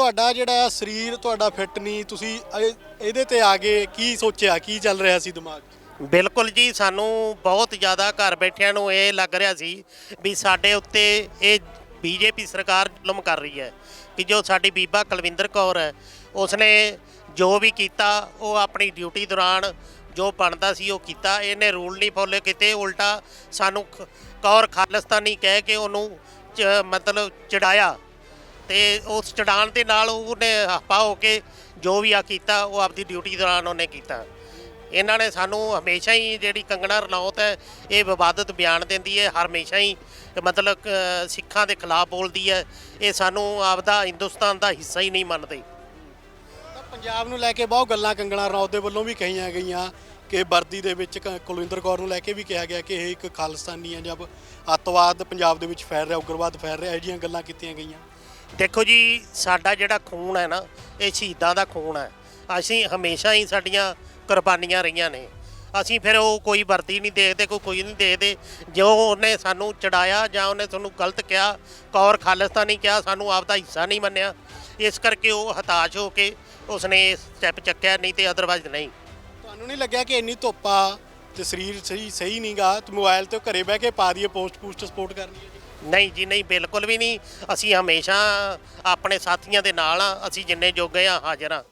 ਤੁਹਾਡਾ ਜਿਹੜਾ ਸਰੀਰ, ਤੁਹਾਡਾ ਫਿੱਟ ਨਹੀਂ, ਤੁਸੀਂ ਇਹ- ਇਹਦੇ ਤੇ ਆ ਕੇ ਕੀ ਸੋਚਿਆ, ਕੀ ਚੱਲ ਰਿਹਾ ਸੀ ਦਿਮਾਗ 'ਚ? ਬਿਲਕੁਲ ਜੀ, ਸਾਨੂੰ ਬਹੁਤ ਜ਼ਿਆਦਾ ਘਰ ਬੈਠਿਆਂ ਨੂੰ ਇਹ ਲੱਗ ਰਿਹਾ ਸੀ ਵੀ ਸਾਡੇ ਉੱਤੇ ਇਹ ਬੀਜੇਪੀ ਸਰਕਾਰ ਜ਼ੁਲਮ ਕਰ ਰਹੀ ਹੈ ਕਿ ਜੋ ਸਾਡੀ ਬੀਬਾ ਕੁਲਵਿੰਦਰ ਕੌਰ ਹੈ, ਉਸਨੇ ਜੋ ਵੀ ਕੀਤਾ, ਉਹ ਆਪਣੀ ਡਿਊਟੀ ਦੌਰਾਨ ਜੋ ਬਣਦਾ ਸੀ, ਉਹ ਕੀਤਾ। ਇਹਨੇ ਰੂਲ ਨਹੀਂ ਫੋਲੋ ਕੀਤੇ, ਉਲਟਾ ਸਾਨੂੰ ਖ- ਕੌਰ ਖਾਲਿਸਤਾਨੀ ਕਹਿ ਕੇ ਉਹਨੂੰ ਚ- ਮਤਲਬ ਚੜਾਇਆ। ਤੇ ਉਸ ਚੜਾਉਣ ਦੇ ਨਾਲ ਉਹਨੇ ਹਫਾ ਹੋ ਕੇ ਜੋ ਵੀ ਆ ਕੀਤਾ, ਉਹ ਆਪਦੀ ਡਿਊਟੀ ਦੌਰਾਨ ਉਹਨੇ ਕੀਤਾ। ਇਹਨਾਂ ਨੇ ਸਾਨੂੰ ਹਮੇਸ਼ਾ ਹੀ ਜਿਹੜੀ ਕੰਗਣਾ ਰਣੌਤ ਹੈ, ਇਹ ਵਿਵਾਦਤ ਬਿਆਨ ਦਿੰਦੀ ਹੈ ਹਮੇਸ਼ਾ ਹੀ ਮਤਲਬ ਸਿੱਖਾਂ ਦੇ ਖਿਲਾਫ ਬੋਲਦੀ ਹੈ। ਇਹ ਸਾਨੂੰ ਆਪਦਾ ਹਿੰਦੁਸਤਾਨ ਦਾ ਹਿੱਸਾ ਹੀ ਨਹੀਂ ਮੰਨਦੇ। ਪੰਜਾਬ ਨੂੰ ਲੈ ਕੇ ਬਹੁਤ ਗੱਲਾਂ ਕੰਗਣਾ ਰਣੌਤ ਦੇ ਵੱਲੋਂ ਵੀ ਕਹੀਆਂ ਗਈਆਂ। ਕਿ ਵਰਦੀ ਦੇ ਵਿੱਚ ਕ- ਕੁਲਵਿੰਦਰ ਕੌਰ ਨੂੰ ਲੈ ਕੇ ਵੀ ਕਿਹਾ ਗਿਆ ਕਿ ਇਹ ਇੱਕ ਖਾਲਿਸਤਾਨੀ ਹੈ ਜਦ ਅੱਤਵਾਦ ਪੰਜਾਬ ਦੇ ਵਿੱਚ ਫੈਲ ਰਿਹਾ, ਉਗਰਵਾਦ ਫੈਲ ਰਿਹਾ, ਇਹ ਜਿਹੀਆਂ ਗੱਲਾਂ ਕੀਤੀਆਂ ਗਈਆਂ। ਦੇਖੋ ਜੀ, ਸਾਡਾ ਜਿਹੜਾ ਖੂਨ ਹੈ ਨਾ, ਇਹ ਸ਼ਹੀਦਾਂ ਦਾ ਖੂਨ ਹੈ। ਅਸੀਂ ਹਮੇਸ਼ਾ ਹੀ ਸਾਡੀਆਂ ਕੁਰਬਾਨੀਆਂ ਰਹੀਆਂ ਨੇ। ਅਸੀਂ ਫਿਰ ਉਹ ਕੋਈ ਵਰਦੀ ਨਹੀਂ ਦੇਖਦੇ, ਕੋਈ ਕੋਈ ਨਹੀਂ ਦੇਖਦੇ। ਜੋ ਉਹਨੇ ਸਾਨੂੰ ਚੜਾਇਆ ਜਾਂ ਉਹਨੇ ਤੁਹਾਨੂੰ ਗਲਤ ਕਿਹਾ, ਕੌਰ ਖਾਲਿਸਤਾਨੀ ਕਿਹਾ, ਸਾਨੂੰ ਆਪ ਦਾ ਹਿੱਸਾ ਨਹੀਂ ਮੰਨਿਆ। ਇਸ ਕਰਕੇ ਉਹ ਹਤਾਸ਼ ਹੋ ਕੇ ਉਸਨੇ ਸਟੈਪ ਚੱਕਿਆ, ਨਹੀਂ ਤੇ ਅਦਰਵਾਈਜ਼ ਨਹੀਂ। ਤੁਹਾਨੂੰ ਨਹੀਂ ਲੱਗਿਆ ਕਿ ਇੰਨੀ ਧੁੱਪ ਆ ਤੇ ਸਰੀਰ ਸਹੀ ਸਹੀ ਨਹੀਂਗਾ ਤੇ ਮੋਬਾਈਲ ਤੇ ਘਰੇ ਬਹਿ ਕੇ ਪਾ ਦਈਏ ਪੋਸਟ ਪੋਸਟ ਸਪੋਰਟ ਕਰਨੀ। ਹੈ ਨਹੀਂ ਜੀ, ਨਹੀਂ, ਬਿਲਕੁਲ ਵੀ ਨਹੀਂ। ਅਸੀਂ ਹਮੇਸ਼ਾ ਆਪਣੇ ਸਾਥੀਆਂ ਦੇ ਨਾਲ ਆ, ਅਸੀਂ ਜਿੰਨੇ ਜੋਗੇ ਆ, ਹਾਜ਼ਰ ਆ।